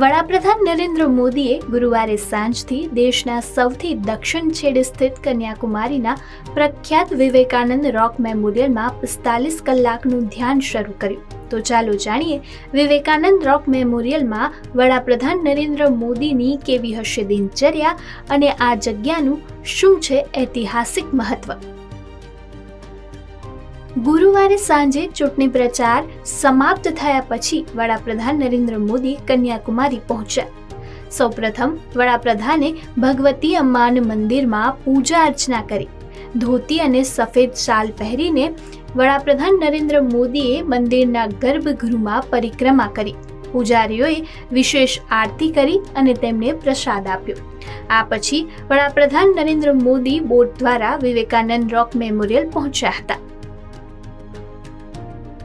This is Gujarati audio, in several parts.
વડાપ્રધાન નરેન્દ્ર મોદીએ ગુરુવારે સાંજથી દેશના સૌથી દક્ષિણ છેડે સ્થિત કન્યાકુમારીના પ્રખ્યાત વિવેકાનંદ રોક મેમોરિયલમાં પિસ્તાલીસ કલાકનું ધ્યાન શરૂ કર્યું. તો ચાલો જાણીએ વિવેકાનંદ રોક મેમોરિયલમાં વડાપ્રધાન નરેન્દ્ર મોદીની કેવી હશે દિનચર્યા અને આ જગ્યાનું શું છે ઐતિહાસિક મહત્વ? ગુરુવારે સાંજે ચૂંટણી પ્રચાર સમાપ્ત થયા પછી વડાપ્રધાન નરેન્દ્ર મોદી કન્યાકુમારી પહોંચ્યા. સૌપ્રથમ વડાપ્રધાને ભગવતી અમ્માન મંદિરમાં પૂજા અર્ચના કરી. ધોતી અને સફેદ શાલ પહેરીને વડાપ્રધાન નરેન્દ્ર મોદીએ મંદિરના ગર્ભગૃહમાં પરિક્રમા કરી. પૂજારીઓએ વિશેષ આરતી કરી અને તેમને પ્રસાદ આપ્યો. આ પછી વડાપ્રધાન નરેન્દ્ર મોદી બોટ દ્વારા વિવેકાનંદ રોક મેમોરિયલ પહોંચ્યા હતા.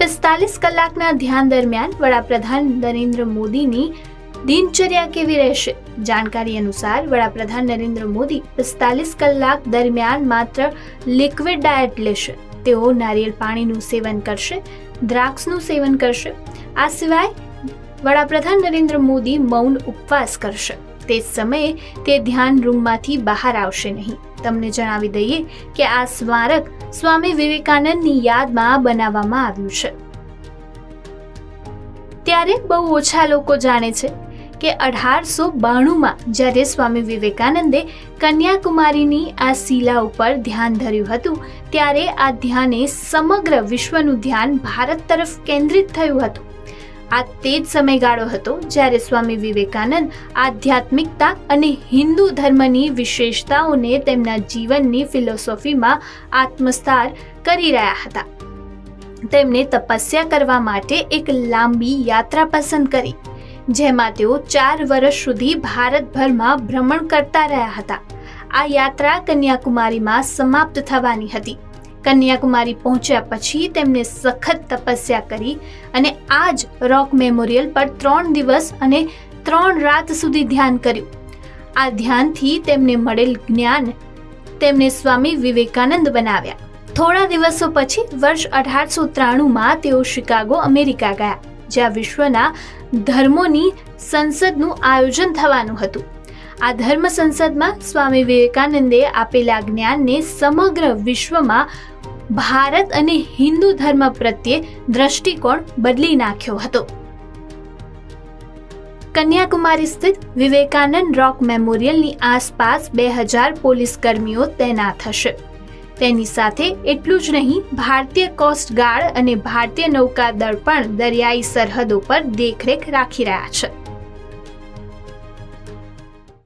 પિસ્તાલીસ કલાકના ધ્યાન દરમિયાન વડાપ્રધાન નરેન્દ્ર મોદીની દિનચર્યા કેવી રહેશે? જાણકારી અનુસાર વડાપ્રધાન નરેન્દ્ર મોદી પિસ્તાલીસ કલાક દરમિયાન માત્ર લિક્વિડ ડાયટ લેશે. તેઓ નારિયેળ પાણીનું સેવન કરશે, દ્રાક્ષનું સેવન કરશે. આ સિવાય વડાપ્રધાન નરેન્દ્ર મોદી મૌન ઉપવાસ કરશે. તે જ સમયે તે ધ્યાન રૂમમાંથી બહાર આવશે નહીં. તમને જણાવી દઈએ કે આ સ્મારક સ્વામી વિવેકાનંદની યાદમાં બનાવવામાં આવ્યું છે. ત્યારે બહુ ઓછા લોકો જાણે છે કે અઢારસો બાણુંમાં જ્યારે સ્વામી વિવેકાનંદે કન્યાકુમારીની આ શિલા ઉપર ધ્યાન ધર્યું હતું, ત્યારે આ ધ્યાને સમગ્ર વિશ્વનું ધ્યાન ભારત તરફ કેન્દ્રિત થયું હતું. આ તે જ સમયગાળો હતો જ્યારે સ્વામી વિવેકાનંદ આધ્યાત્મિકતા અને હિન્દુ ધર્મની વિશેષતાઓને તેમના જીવનની ફિલોસોફીમાં આત્મસાર કરી રહ્યા હતા. તેમણે તપસ્યા કરવા માટે એક લાંબી યાત્રા પસંદ કરી, જેમાં તેઓ ચાર વર્ષ સુધી ભારતભરમાં ભ્રમણ કરતા રહ્યા હતા. આ યાત્રા કન્યાકુમારીમાં સમાપ્ત થવાની હતી. કન્યાકુમારી પહોંચ્યા પછી તેમણે સખત તપસ્યા કરી અને આ જ રોક મેમોરિયલ પર ત્રણ દિવસ અને ત્રણ રાત સુધી ધ્યાન કર્યું. આ ધ્યાનથી તેમને મળેલ જ્ઞાન તેમને સ્વામી વિવેકાનંદ બનાવ્યા. થોડા દિવસો પછી વર્ષ અઢારસો ત્રાણુંમાં તેઓ શિકાગો, અમેરિકા ગયા, જ્યાં વિશ્વના ધર્મોની સંસદનું આયોજન થવાનું હતું. આ ધર્મ સંસદમાં સ્વામી વિવેકાનંદે આપેલા જ્ઞાનને સમગ્ર વિશ્વમાં ભારત અને હિન્દુ ધર્મ પ્રત્યે દ્રષ્ટિકોણ બદલી નાખ્યો હતો. કન્યાકુમારી સ્થિત વિવેકાનંદ રોક મેમોરિયલની આસપાસ બે હજાર પોલીસ કર્મીઓ તૈનાત હશે. તેની સાથે એટલું જ નહીં, ભારતીય કોસ્ટગાર્ડ અને ભારતીય નૌકાદળ પણ દરિયાઈ સરહદો પર દેખરેખ રાખી રહ્યા છે.